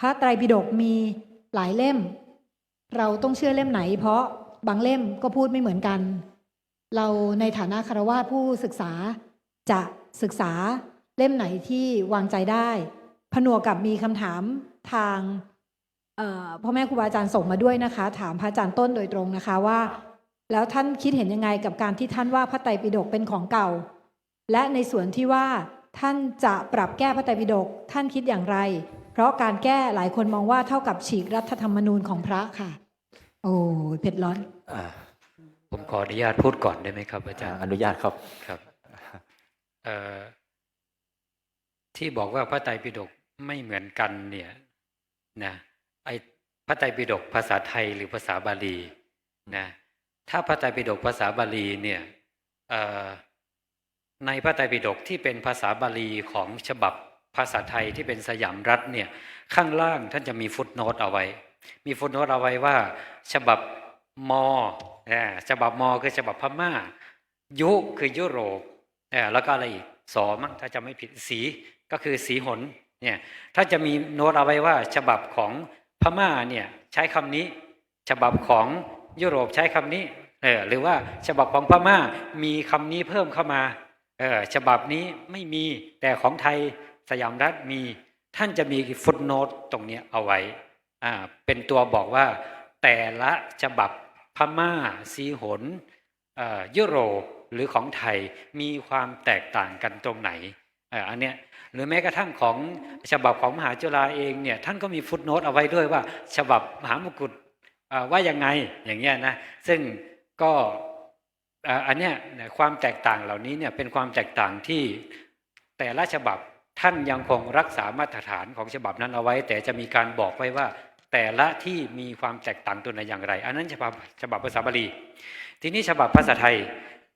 พระไตรปิฎกมีหลายเล่ม เราต้องเชื่อเล่มไหน เพราะบางเล่มก็พูดไม่เหมือนกัน เราในฐานะคารวะผู้ศึกษาจะศึกษาเล่มไหนที่วางใจได้ ผนวกกับมีคำถามทางพ่อแม่ครูบาอาจารย์ส่งมาด้วยนะคะ ถามพระอาจารย์ต้นโดยตรงนะคะว่า แล้วท่านคิดเห็นยังไงกับการที่ท่านว่าพระไตรปิฎกเป็นของเก่า และในส่วนที่ว่าท่านจะปรับแก้พระไตรปิฎกท่านคิดอย่างไร เพราะการแก้หลายคนมองว่าเท่ากับฉีกรัฐธรรมนูญของพระค่ะ โอ้ยเผ็ดร้อนอ่าผมขออนุญาตพูดก่อนได้ไหมครับ อาจารย์อนุญาตครับครับเอ่อที่บอกว่าพระไตรปิฎกไม่เหมือนกันเนี่ยนะไอพระไตรปิฎกภาษาไทยหรือภาษาบาลีนะถ้าพระไตรปิฎกภาษาบาลีเนี่ยเอ่อในพระไตรปิฎกที่เป็นภาษาบาลีของฉบับ ภาษาไทยที่เป็นสยามรัฐเนี่ยข้างล่างท่านจะมีฟุตโนตเอาไว้ มีฟุตโนตเอาไว้ว่า ฉบับมอ่าฉบับมอคือฉบับพม่า ยุคือยุโรปเอ่อแล้วก็อะไรอีกสอมั้งถ้าจะไม่ผิดสีก็คือสีหนเนี่ยถ้าจะมีโน้ตเอาไว้ว่า ฉบับของพม่าเนี่ยใช้คำนี้ ฉบับของยุโรปใช้คำนี้เออหรือว่าฉบับของพม่ามีคำนี้เพิ่มเข้ามาเออฉบับนี้ไม่มีแต่ของไทย สยามรัฐมีท่านจะมีฟุตโนตตรงนี้เอาไว้อ่าเป็นตัวบอกว่าแต่ละฉบับพม่าสีหนยุโรปหรือของไทยมีความแตกต่างกันตรงไหนอันเนี้ยหรือแม้กระทั่งของฉบับของมหาจุฬาเองเนี่ยท่านก็มีฟุตโนตเอาไว้ด้วยว่า ฉบับมหามกุฏว่ายังไงอย่างเงี้ยนะซึ่งก็อันเนี้ยความแตกต่างเหล่านี้เนี่ยเป็นความแตกต่างที่แต่ละฉบับ ท่านยังคงรักษามาตรฐานของฉบับนั้นเอาไว้ แต่จะมีการบอกไว้ว่า แต่ละที่มีความแตกต่างตัวไหนอย่างไร อันนั้นฉบับฉบับภาษาบาลี ทีนี้ฉบับภาษาไทย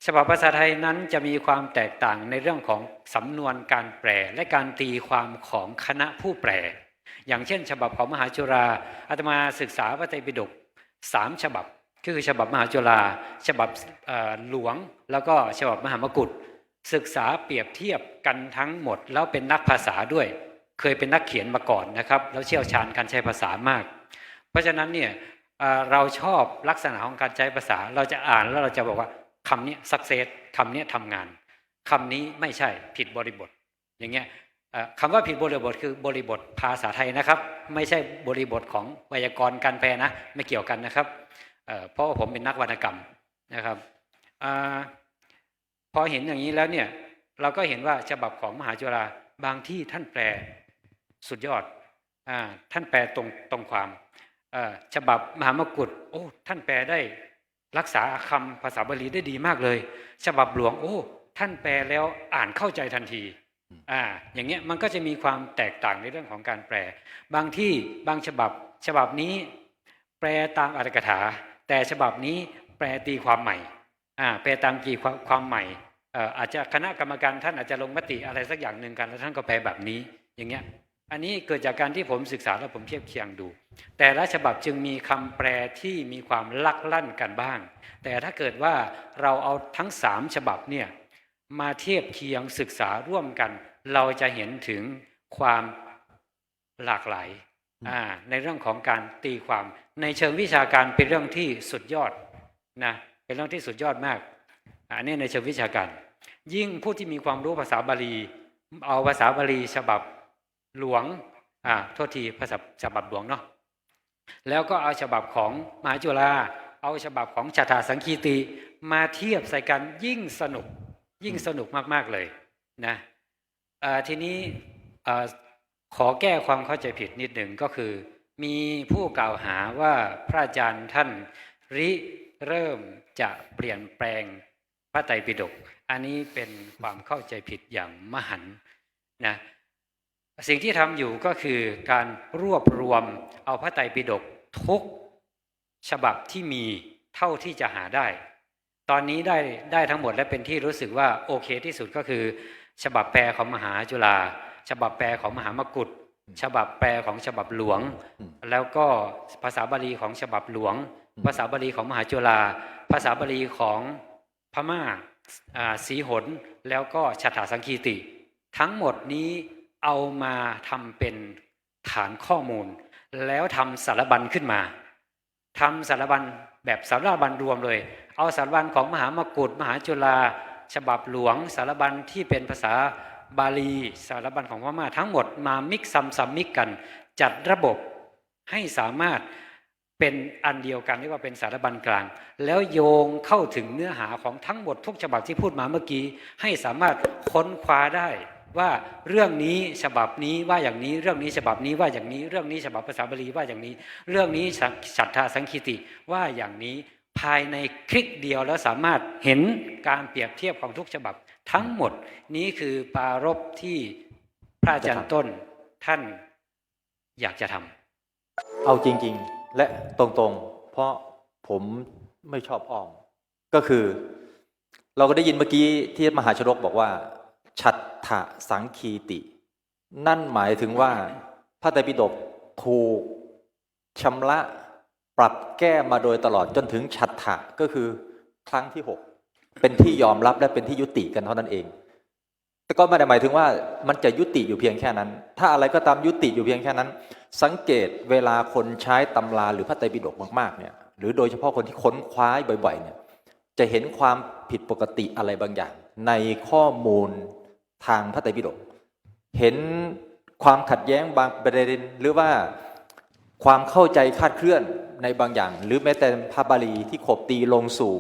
ฉบับภาษาไทยนั้นจะมีความแตกต่างในเรื่องของสำนวนการแปลและการตีความของคณะผู้แปล อย่างเช่น ฉบับของมหาจุฬาอาตมาศึกษาพระไตรปิฎกสามฉบับคือฉบับมหาจุฬาฉบับหลวง แล้วก็ฉบับมหามกุฏ ศึกษาเปรียบเทียบกันทั้งหมด แล้วเป็นนักภาษาด้วย เคยเป็นนักเขียนมาก่อนนะครับ แล้วเชี่ยวชาญการใช้ภาษามาก เพราะฉะนั้นเนี่ยเราชอบลักษณะของการใช้ภาษา เราจะอ่านแล้วเราจะบอกว่าคำนี้สักเซสคำนี้ทำงาน คำนี้ไม่ใช่ผิดบริบท อย่างเงี้ยคำว่าผิดบริบทคือบริบทภาษาไทยนะครับ ไม่ใช่บริบทของไวยากรณ์การแปลนะ ไม่เกี่ยวกันนะครับเเพราะว่าผมเป็นนักวรรณกรรมนะครับ พอเห็นอย่างนี้แล้วเนี่ยเราก็เห็นว่าฉบับของมหาจุฬาบางที่ท่านแปลสุดยอดอาท่านแปลตรงตรงความเอ่อฉบับมหามกุฏโอ้ท่านแปลได้รักษาคำภาษาบาลีได้ดีมากเลย ฉบับหลวงโอ้ท่านแปลแล้วอ่านเข้าใจทันทีอ่าอย่างเงี้ยมันก็จะมีความแตกต่างในเรื่องของการแปล บางที่บางฉบับ ฉบับนี้แปลตามอัตถกถา แต่ฉบับนี้แปลตีความใหม่ อ่าแปลตามกี่ความความใหม่เอ่ออาจจะคณะกรรมการท่านอาจจะลงมติอะไรสักอย่างหนึ่งกันแล้วท่านก็แปลแบบนี้อย่างเงี้ยอันนี้เกิดจากการที่ผมศึกษาแล้วผมเทียบเคียงดู แต่ละฉบับจึงมีคำแปลที่มีความลักลั่นกันบ้าง แต่ถ้าเกิดว่าเราเอาทั้งสามฉบับเนี่ยมาเทียบเคียงศึกษาร่วมกัน เราจะเห็นถึงความหลากหลายอ่าในเรื่องของการตีความในเชิงวิชาการเป็นเรื่องที่สุดยอดนะ เป็นเรื่องที่สุดยอดมากอันนี้ในเชิงวิชาการ ยิ่งผู้ที่มีความรู้ภาษาบาลี เอาภาษาบาลีฉบับหลวงอ่าโทษทีภาษาฉบับหลวงเนาะแล้วก็เอาฉบับของมหาจุฬาเอาฉบับของชาตาสังคีติมาเทียบใส่กันยิ่งสนุกยิ่งสนุกมากๆเลยนะทีนี้ขอแก้ความเข้าใจผิดนิดหนึ่งก็คือ มีผู้กล่าวหาว่าพระอาจารย์ท่านริ เริ่มจะเปลี่ยนแปลงพระไตรปิฎกอันนี้เป็นความเข้าใจผิดอย่างมหันต์นะสิ่งที่ทำอยู่ก็คือการรวบรวมเอาพระไตรปิฎกทุกฉบับที่มีเท่าที่จะหาได้ ตอนนี้ได้ได้ทั้งหมดและเป็นที่รู้สึกว่าโอเคที่สุดก็คือ ฉบับแปลของมหาจุฬาฉบับแปลของมหามกุฏฉบับแปลของฉบับหลวงอืมแล้วก็ภาษาบาลีของฉบับหลวงอืม ภาษาบาลีของมหาจุฬาภาษาบาลีของพม่าอ่าสีหนแล้วก็ชาถาสังคีติ ทั้งหมดนี้เอามาทำเป็นฐานข้อมูล แล้วทำสารบัญขึ้นมาทำสารบัญแบบสารบัญรวมเลย เอาสารบัญของมหามกุฏมหาจุฬาฉบับหลวงสารบัญที่เป็นภาษาบาลีสารบัญของพม่าทั้งหมดมามิกซัมซัมมิกกัน จัดระบบให้สามารถ เป็นอันเดียวกันเรียกว่าเป็นสารบัญกลาง แล้วโยงเข้าถึงเนื้อหาของทั้งหมดทุกฉบับที่พูดมาเมื่อกี้ ให้สามารถค้นคว้าได้ว่าเรื่องนี้ฉบับนี้ว่าอย่างนี้เรื่องนี้ฉบับนี้ว่าอย่างนี้ เรื่องนี้ฉบับภาษาบาลีว่าอย่างนี้ เรื่องนี้ฉัตถาสังคีติว่าอย่างนี้ภายในคลิกเดียวแล้วสามารถเห็นการเปรียบเทียบของทุกฉบับ ทั้งหมดนี้คือปารภที่พระอาจารย์ต้นท่านอยากจะทำเอาจริง ๆ และตรงๆ เพราะผมไม่ชอบอ้อม ก็คือ เราก็ได้ยินเมื่อกี้ที่มหาชนกบอกว่าฉัตถะสังคีติ นั่นหมายถึงว่าพระไตรปิฎกถูกชำระปรับแก้มาโดยตลอดจนถึงฉัตถะก็คือครั้งที่หกเป็นที่ยอมรับและเป็นที่ยุติกันเท่านั้นเอง แต่ก็ไม่ได้หมายถึงว่ามันจะยุติอยู่เพียงแค่นั้น ถ้าอะไรก็ตามยุติอยู่เพียงแค่นั้น สังเกตเวลาคนใช้ตำราหรือพระไตรปิฎกมากๆเนี่ยหรือโดยเฉพาะคนที่ค้นคว้าบ่อยๆเนี่ยจะเห็นความผิดปกติอะไรบางอย่าง ในข้อมูลทางพระไตรปิฎกเห็นความขัดแย้งบางประเด็นหรือว่าความเข้าใจคาดเคลื่อนในบางอย่าง หรือแม้แต่พระบาลีที่ขบตีลงสู่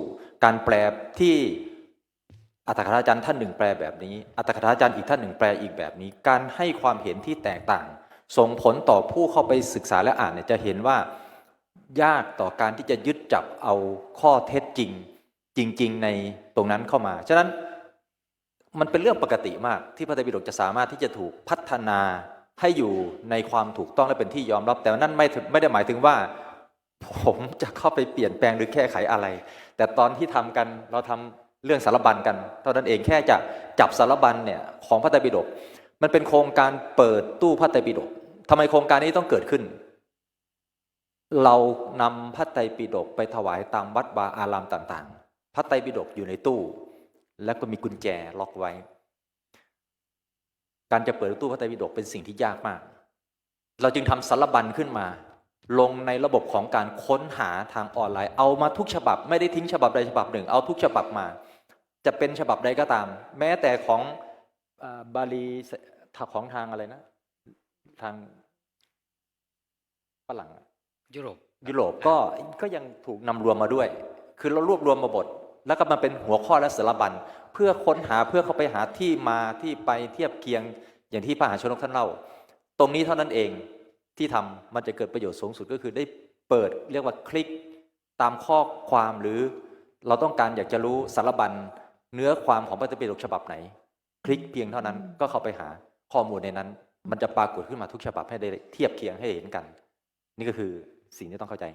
การแปลที่อัตถกถาจารย์ท่านหนึ่งแปลแบบนี้ อัตถกถาจารย์อีกท่านหนึ่งแปลอีกแบบนี้ การให้ความเห็นที่แตกต่าง ส่งผลต่อผู้เข้าไปศึกษาและอ่านเนี่ยจะเห็นว่ายากต่อการที่จะยึดจับเอาข้อเท็จจริง จริง ๆ ในตรงนั้นเข้ามา ฉะนั้นมันเป็นเรื่องปกติมากที่พระไตรปิฎกจะสามารถที่จะถูกพัฒนาให้อยู่ในความถูกต้องและเป็นที่ยอมรับ แต่นั่นไม่ถึงไม่ได้หมายถึงว่า ผมจะเข้าไปเปลี่ยนแปลงหรือแก้ไขอะไร แต่ตอนที่ทำกันเราทำเรื่องสารบัญกัน เท่านั้นเองแค่จะจับสารบัญเนี่ยของพระไตรปิฎก มันเป็นโครงการเปิดตู้พระไตรปิฎกทำไมโครงการนี้ต้องเกิดขึ้น เรานำพระไตรปิฎกไปถวายตามวัดวาอารามต่างๆ พระไตรปิฎกอยู่ในตู้ แล้วก็มีกุญแจล็อกไว้ การจะเปิดตู้พระไตรปิฎกเป็นสิ่งที่ยากมาก เราจึงทำสารบัญขึ้นมา ลงในระบบของการค้นหาทางออนไลน์ เอามาทุกฉบับ ไม่ได้ทิ้งฉบับใดฉบับหนึ่ง เอาทุกฉบับมา จะเป็นฉบับใดก็ตาม แม้แต่ของบาลี ของทางอะไรนะ ทางฝรั่งยุโรปยุโรปก็ก็ยังถูกนำรวมมาด้วย คือเรารวบรวมมาบท แล้วก็มาเป็นหัวข้อและสารบัญเพื่อค้นหาเพื่อเข้าไปหาที่มาที่ไปเทียบเคียงอย่างที่พระมหาชนกท่านเล่า ตรงนี้เท่านั้นเองที่ทำมันจะเกิดประโยชน์สูงสุดก็คือได้เปิดเรียกว่าคลิกตามข้อความหรือเราต้องการอยากจะรู้สารบัญเนื้อความของพระไตรปิฎกฉบับไหน คลิกเพียงเท่านั้นก็เข้าไปหา ข้อมูลในนั้น มันจะปรากฏขึ้นมาทุกฉบับให้ได้เทียบเคียงให้เห็นกัน นี่ก็คือสิ่งที่ต้องเข้าใจ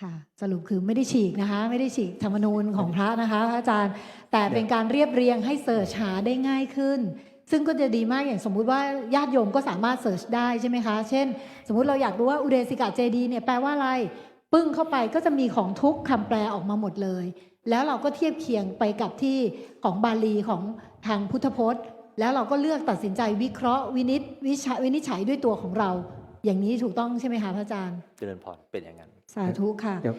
ค่ะสรุปคือไม่ได้ฉีกนะคะ ไม่ได้ฉีกธรรมนูญของพระนะคะพระอาจารย์ แต่เป็นการเรียบเรียงให้เสิร์ชหาได้ง่ายขึ้น ซึ่งก็จะดีมากอย่างสมมุติว่าญาติโยมก็สามารถเสิร์ชได้ใช่ไหมคะ เช่น สมมุติเราอยากรู้ว่าอุเดสิกาเจดีเนี่ยแปลว่าอะไร ปึ้งเข้าไปก็จะมีของทุกคำแปลออกมาหมดเลย แล้วเราก็เทียบเคียงไปกับที่ของบาลีของทางพุทธพจน์ แล้วเราก็เลือกตัดสินใจวิเคราะห์วินิจวิชวินิจฉัยด้วยตัวของเรา อย่างนี้ถูกต้องใช่ไหมคะพระอาจารย์ เจริญพรเป็นอย่างนั้น สาธุค่ะเดี๋ยว